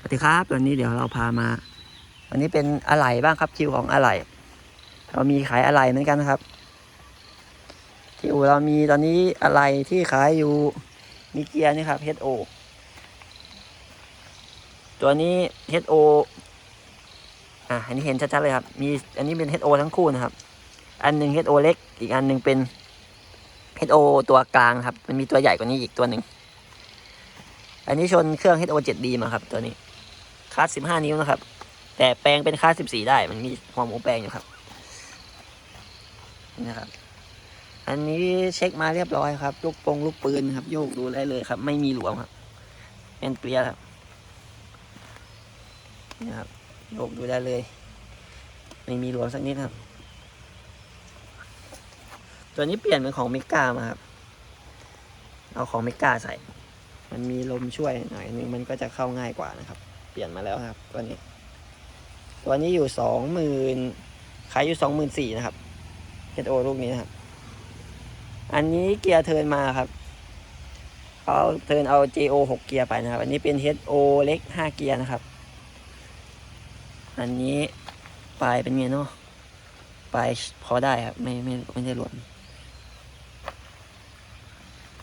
สวัสดีครับวันนี้เดี๋ยวเราพามา วันนี้เป็นอะไหล่บ้างครับคิวของอะไหล่เรามีขายอะไหล่เหมือนกันนะครับคิวเรามีตอนนี้อะไหล่ที่ขายอยู่มีเกียร์นี่ครับ HO ตัวนี้ HO อะอันนี้เห็นชัดๆเลยครับ มีอันนี้เป็น HO ทั้งคู่นะครับ อันหนึ่ง HO เล็ก อีกอันหนึ่งเป็น HO ตัวกลางครับ มันมีตัวใหญ่กว่านี้อีกตัวหนึ่ง อันนี้ชนเครื่อง HO 7D มาครับ ตัวนี้าส15 นิ้วนะครับ แต่แปลงเป็นคลาส14 ได้ มันมีหัวหมูแปลงอยู่ครับนี่นะครับ อันนี้เช็คมาเรียบร้อยครับลูกปงลูกปืนครับ โยกดูได้เลยครับ ไม่มีหลวมครับเป็นเปียครับนี่ครับโยกดูได้เลย ไม่มีหลวมสักนิดครับ ตัวนี้เปลี่ยนเป็นของเมกามาครับ เอาของเมกาใส่ มันมีลมช่วยหน่อยนึงมันก็จะเข้าง่ายกว่านะครับ ลี่ยนมาแล้วครับ ตัวนี้ ตัวนี้อยู่สองหมื่นขายอยู่สองหมื่นสี่นะครับเฮดโอลูกนี้นะครับ อันนี้เกียร์เทินมาครับเขาเทินเอา JO หกเกียร์ไปนะครับ อันนี้เป็น HO เล็กห้าเกียร์นะครับ อันนี้ปลายเป็นไงเนาะปลายพอได้ครับ ไม่ไม่ไม่ได้หลวม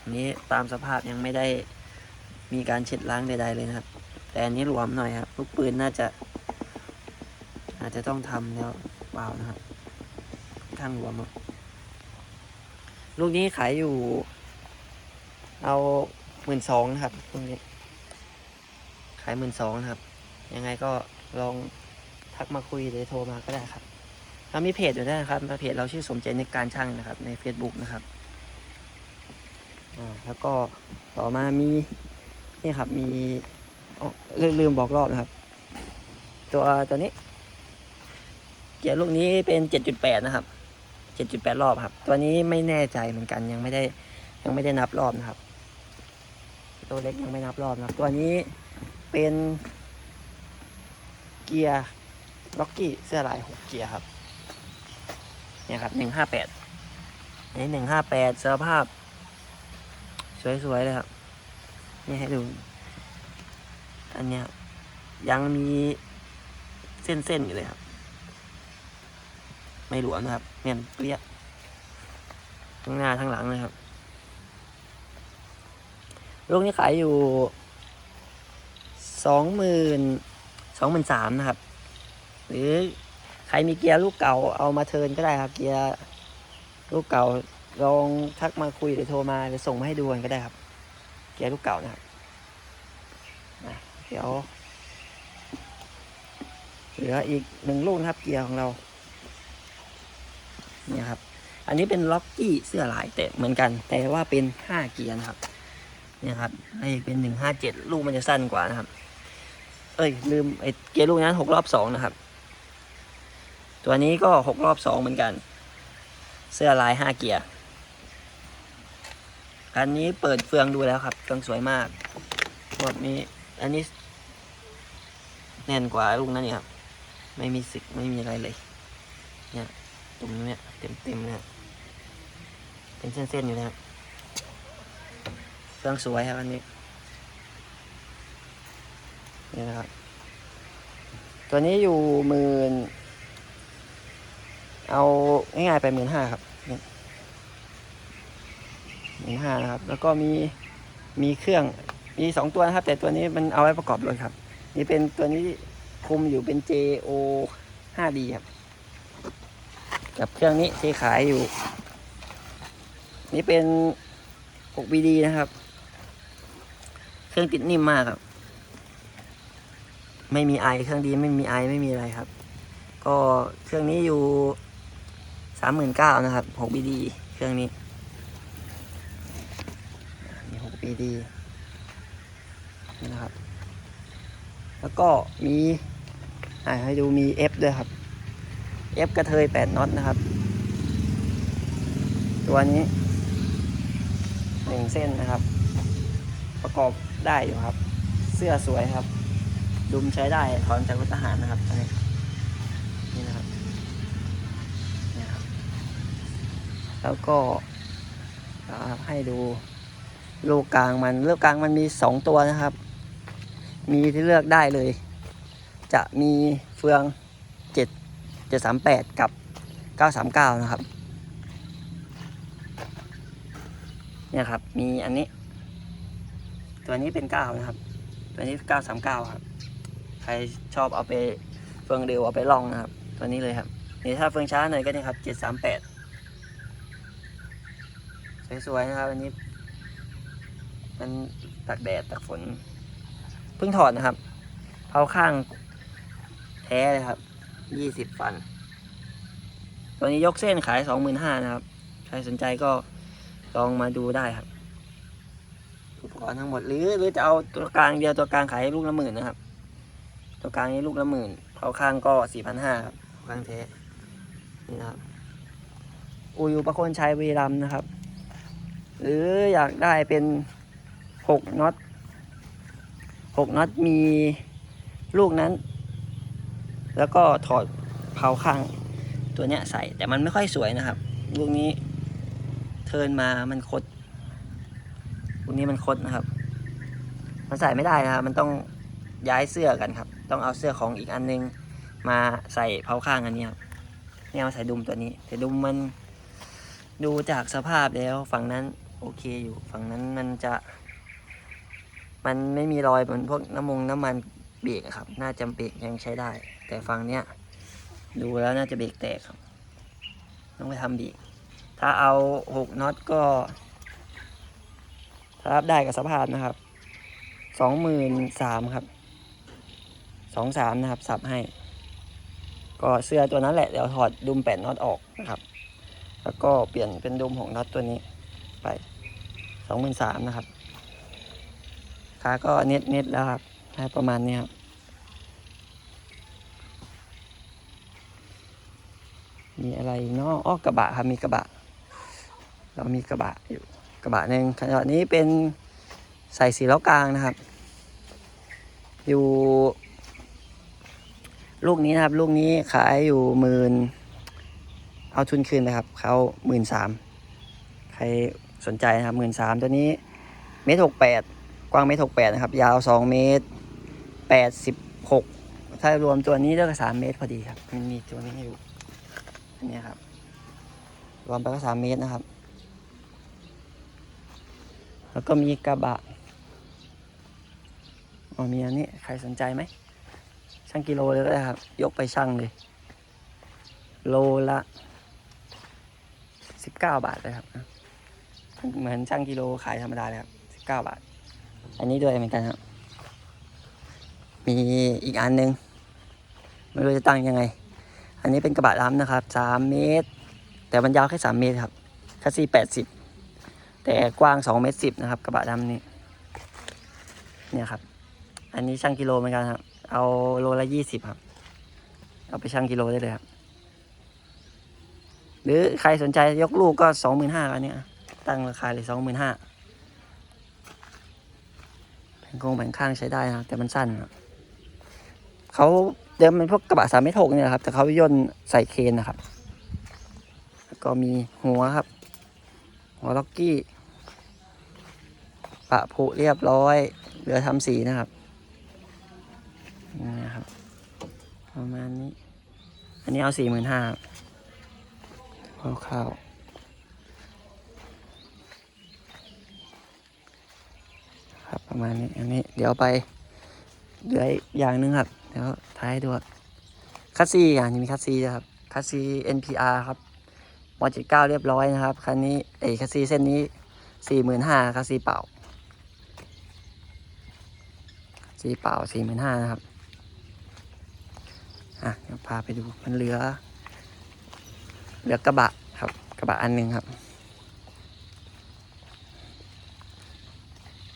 อันนี้ตามสภาพยังไม่ได้มีการเช็ดล้างใดๆเลยนะครับ แต่อันนี้หลวมหน่อยครับลูกปืนน่าจะ อาจจะต้องทำแล้วเปล่านะครับข้างหลวมลูกนี้ขายอยู่ เอาหมื่นสองนะครับลูกนี้ ขายหมื่นสองนะครับ ยังไงก็ลองทักมาคุยหรือโทรมาก็ได้ครับเรามีเพจอยู่ด้วยนะครับเพจเราชื่อสมใจในการช่างนะครับ ใน Facebook นะครับอ่าแล้วก็ต่อมามีนี่ครับมี ลืมลืมบอกรอบนะครับ ตัวตัวนี้ เกียร์ลูกนี้เป็นเจ็ดจุดแปดนะครับเจ็ดจุดแปดรอบครับ ตัวนี้ไม่แน่ใจเหมือนกันยังไม่ได้ยังไม่ได้นับรอบนะครับ ตัวเล็กยังไม่นับรอบนะครับ ตัวนี้เป็นเกียร์ล็อกกี้เสื้อลายหกเกียร์ครับเนี่ยครับหนึ่งห้าแปดนนี้หนึ่งห้าแปดสภาพ สวยๆเลยครับนี่ให้ดู อันเนี้ยยังมีเส้นๆอยู่เลยครับ ไม่หลวมนะครับเนียนเปรี้ยทั้งหน้าทั้งหลังเลยครับลูกนี้ขายอยู่สองหมื่นสองหมื่นสามนะครับ หรือใครมีเกียร์ลูกเก่าเอามาเทินก็ได้ครับ เกียร์ลูกเก่าลองทักมาคุยหรือโทรมาหรือส่งมาให้ดูกันก็ได้ครับ เกียร์ลูกเก่านะครับ เดี๋ยว เหลืออีกหนึ่งลูกนะครับ เกียร์ของเรา เนี่ยครับ อันนี้เป็นล็อกกี้เสื้อลายแต่เหมือนกัน แต่ว่าเป็นห้าเกียร์นะครับ เนี่ยครับไอ้เป็นหนึ่งห้าเจ็ดลูกมันจะสั้นกว่านะครับ เอ้ยลืมไอ้เกียร์ลูกนั้นหกรอบสองนะครับ ตัวนี้ก็หกรอบสองเหมือนกัน เสื้อลายห้าเกียร์อันนี้เปิดเฟืองดูแล้วครับเฟืองสวยมากแบบนี้ อันนี้แน่นกว่าลูกนั้นเนี่ยครับ ไม่มีสึกไม่มีอะไรเลย เนี่ยตรงนี้เนี่ยเต็มเต็มเลยครับเป็นเส้นๆอยู่นะครับเฟืองสวยครับอันนี้นี่นะครับ ตัวนี้อยู่หมื่นเอาง่ายๆไปหมื่นห้าครับหมื่นห้านะครับ แล้วก็มีมีเครื่อง มีสองตัวนะครับ แต่ตัวนี้มันเอาไว้ประกอบรถครับ นี่เป็นตัวนี้คุมอยู่เป็น JO 5D ครับ กับเครื่องนี้ที่ขายอยู่ นี่เป็น 6BD นะครับ เครื่องติดนิ่มมากครับ ไม่มีไอเครื่องดีไม่มีไอไม่มีอะไรครับ ก็เครื่องนี้อยู่สามหมื่นเก้านะครับหกบีดีเครื่องนี้มีหกบีดี นะครับ แล้วก็มีให้ดูมี F ด้วยครับ F กระเทยแปดน็อตนะครับ ตัวนี้หนึ่งเส้นนะครับ ประกอบได้อยู่ครับ เสื้อสวยครับ ดุมใช้ได้ถอนจากรถทหารนะครับอันนี้นี่นะครับนี่ครับ แล้วก็ให้ดูลูกกลางมันลูกกลางมันมีสองตัวนะครับ มีที่เลือกได้เลย จะมีเฟืองเจ็ดเจ็ดสามแปดกับเก้าสามเก้านะครับ เนี่ยครับ มีอันนี้ ตัวนี้เป็นเก้านะครับ ตัวนี้เก้าสามเก้าครับ ใครชอบเอาไปเฟืองเร็วเอาไปลองนะครับ ตัวนี้เลยครับ นี่ถ้าเฟืองช้าหน่อยก็นี่ครับเจ็ดสวยๆนะครับ อันนี้ มันตากแดดตากฝน พิ่งถอดนะครับเผาข้างแท้เลยครับยี่สิบฟัน ตัวนี้ยกเส้นขายสองหมื่นห้านะครับ ใครสนใจก็ลองมาดูได้ครับ อุปกรณ์ทั้งหมดหรือหรือจะเอาตัวกลางเดียวตัวกลางขายลูกละหมื่นนะครับ ตัวกลางนี้ลูกละหมื่นเผาข้างก็สี่พันห้าครับเผาข้างแท้นี่นะครับอูยู่ประโคนชัยบุรีรัมนะครับ หรืออยากได้เป็นหกน็อต กน็อตมีลูกนั้น แล้วก็ถอดเผาข้างตัวเนี้ยใส่แต่มันไม่ค่อยสวยนะครับ ลูกนี้เทินมามันคดลูกนี้มันคดนะครับ มันใส่ไม่ได้นะครับมันต้องย้ายเสื้อกันครับ ต้องเอาเสื้อของอีกอันนึงมาใส่เผาข้างอันนี้ครับเนี่ยมาใส่ดุมตัวนี้แต่ดุมมันดูจากสภาพแล้วฝั่งนั้นโอเคอยู่ฝั่งนั้นมันจะ มันไม่มีรอยเหมือนพวกน้ำมงน้ำมันเบรกครับ น่าจะเบรกยังใช้ได้ แต่ฝั่งเนี้ยดูแล้วน่าจะเบรกแตกครับ ต้องไปทำเบรกถ้าเอาหกน็อตก็ถ้ารับได้กับสภาพนะครับสองหมื่นสามครับสองสามนะครับสับให้ ก็เสื้อตัวนั้นแหละเดี๋ยวถอดดุมแปดน็อตออกนะครับ แล้วก็เปลี่ยนเป็นดุมของน็อตตัวนี้ไปสองหมื่นสามนะครับ ขาก็เน็ตเน็ตแล้วครับได้ประมาณนี้ครับมีอะไรเนาะอ้อกระบะครับมีกระบะ เรามีกระบะอยู่กระบะหนึ่งขณะนี้เป็นใส่สีล้อกลางนะครับ อยู่ ลูกนี้นะครับ ลูกนี้ขายอยู่หมื่นเอาทุนคืนนะครับเขาหมื่นสามใครสนใจนะครับหมื่นสามตัวนี้เมตรหกแปด กว้างเมตรหกแปดนะครับ ยาวสองเมตรแปดสิบหกถ้ารวมตัวนี้ก็สามเมตรพอดีครับ มันมีตัวนี้อยู่อันนี้ครับ รวมไปก็สามเมตรนะครับ แล้วก็มีกระบะอ๋อมีอันนี้ใครสนใจไหมช่างกิโลเลยก็ได้ครับ ยกไปช่างเลย โลละสิบเก้าบาทเลยครับ เหมือนช่างกิโลขายธรรมดาเลยครับสิบเก้าบาท อันนี้ด้วยเหมือนกันครับ มีอีกอันหนึง ไม่รู้จะตั้งยังไง อันนี้เป็นกระบะดำนะครับสามเมตร แต่มันยาวแค่สามเมตรครับคัสซีแปดสิบแต่กว้างสองเมตรสิบนะครับ กระบะดำนี่เนี่ยครับ อันนี้ช่างกิโลเหมือนกันครับ เอาโลละยี่สิบครับ เอาไปช่างกิโลได้เลยครับ หรือใครสนใจยกลูกก็สองหมื่นห้าอันนี้ตั้งราคาเลยสองหมื่นห้า โครงแผงข้างใช้ได้นะแต่มันสั้นครับเขาเดิมเป็นพวกกระบะสามเมตรหกเนี่ยครับ แต่เขาย่นใส่เคนนะครับ แล้วก็มีหัวครับ หัวล็อกกี้ ปะผุเรียบร้อยเหลือทำสีนะครับนี่นะครับ ประมาณนี้ อันนี้เอาสี่หมื่นห้าคร่าวๆ ครับประมาณนี้อันนี้เดี๋ยวไปเหลืออย่างหนึงครับเดี๋ยวท้ายดูครับคัสซีอะนี่มีคัสซีนะครับคัสซี NPR ครับมอจิเก้าเรียบร้อยนะครับคันนี้ไอ้คัสซีเส้นนี้สี่หมื่นห้าคัสซีเปล่าคัสซีเปล่าสี่หมื่นห้านะครับอะเดี๋ยวพาไปดูมันเหลือเหลือกระบะครับกระบะอันหนึ่งครับ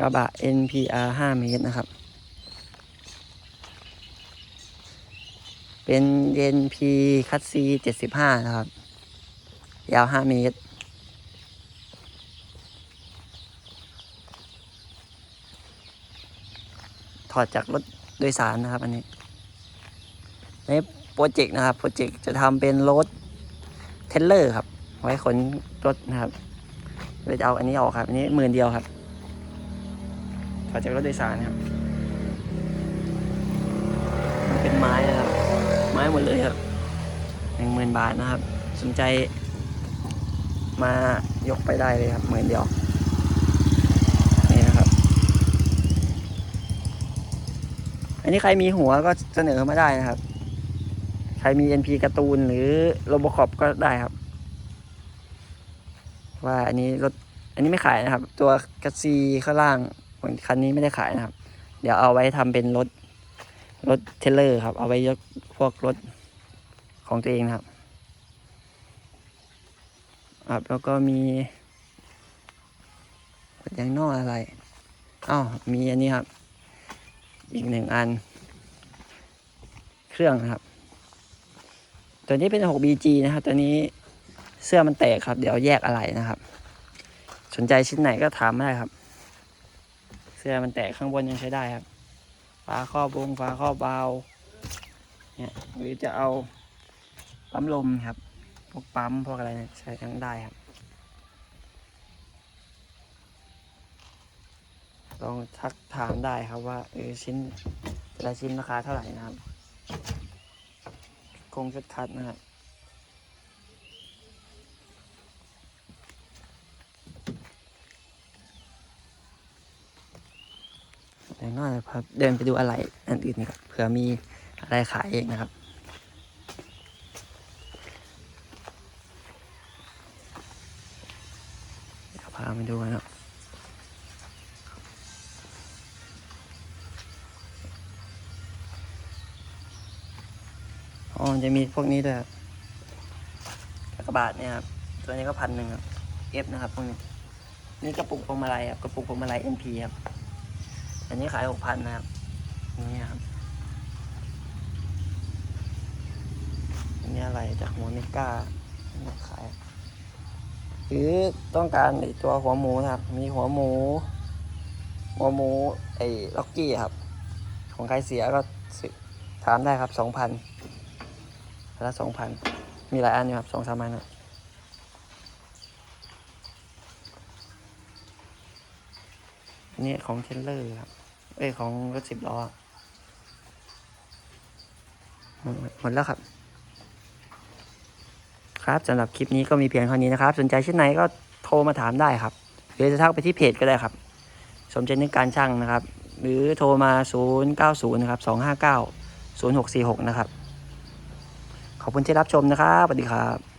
กระบะ NPR 5 เมตรนะครับ เป็น NP คัตซี75 นะครับ ยาว 5 เมตร ถอดจากรถโดยสารนะครับ อันนี้ ในโปรเจกต์นะครับ โปรเจกต์จะทำเป็นรถเทรลเลอร์ครับ ไว้ขนรถนะครับ เลยจะเอาอันนี้ออกครับ อันนี้หมื่นเดียวครับ จากรถโดยสารครับ มันเป็นไม้นะครับ ไม้หมดเลยครับหนึ่งหมื่นบาทนะครับ สนใจ มายกไปได้เลยครับหมื่นเดียวนี่นะครับ อันนี้ใครมีหัวก็เสนอมาได้นะครับ ใครมี NP การ์ตูนหรือโรบอคอปก็ได้ครับ ว่าอันนี้รถอันนี้ไม่ขายนะครับ ตัวกระซีข้างล่าง คันนี้ไม่ได้ขายนะครับ เดี๋ยวเอาไว้ทำเป็นรถรถเทรลเลอร์ครับ เอาไว้ยกพวกรถของตัวเองนะครับครับแล้วก็มียางนอกอะไรอ้าวมีอันนี้ครับ อีกหนึ่งอัน เครื่องนะครับ ตัวนี้เป็น 6BG นะครับ ตัวนี้เสื้อมันแตกครับ เดี๋ยวแยกอะไรนะครับ สนใจชิ้นไหนก็ถามได้ครับ เสื้อมันแตกข้างบนยังใช้ได้ครับฝาครอบบงฝาครอบเบาเนี่ยหรือจะเอาปั๊มลมครับ พวกปั๊มพวกอะไรเนี่ยใช้ทั้งได้ครับ ลองทักถามได้ครับว่าเออชิ้นแต่ละชิ้นราคาเท่าไหร่นะครับ คงชุดคัดนะครับเดี๋ยว น้อยครับ เดินไปดูอะไรอันอื่นนี่ครับเผื่อมีอะไรขายเองนะครับ เดี๋ยวพาไปดูกันครับอ๋อจะมีพวกนี้ด้วยกระบาดเนี่ยครับ ตัวนี้ก็พันหนึ่งครับ F นะครับพวกนี้ นี่กระปุกพวงมาลัยครับ กระปุกพวงมาลัย NP ครับ อันนี้ขายหกพันนะครับ นี่ครับอันนี้อะไรจากหัวเมกาขายหรือต้องการไอตัวหัวหมูนะครับ มีหัวหมู หัวหมูไอ้ล็อกกี้ครับ ของใครเสียก็ถามได้ครับสองพันละสองพันมีหลายอันอยู่ครับสองสามอันครับอั นนี้ของเทรลเลอร์ครับ เอ้ยของรถสิบล้อหมดหมดแล้วครับ ครับสำหรับคลิปนี้ก็มีเพียงเท่านี้นะครับ สนใจชิ้นไหนก็โทรมาถามได้ครับ หรือจะทักไปที่เพจก็ได้ครับ สมใจนึกการช่างนะครับ หรือโทรมา 090นะครับ259 0646 นะครับ ขอบคุณที่รับชมนะครับสวัสดีครับ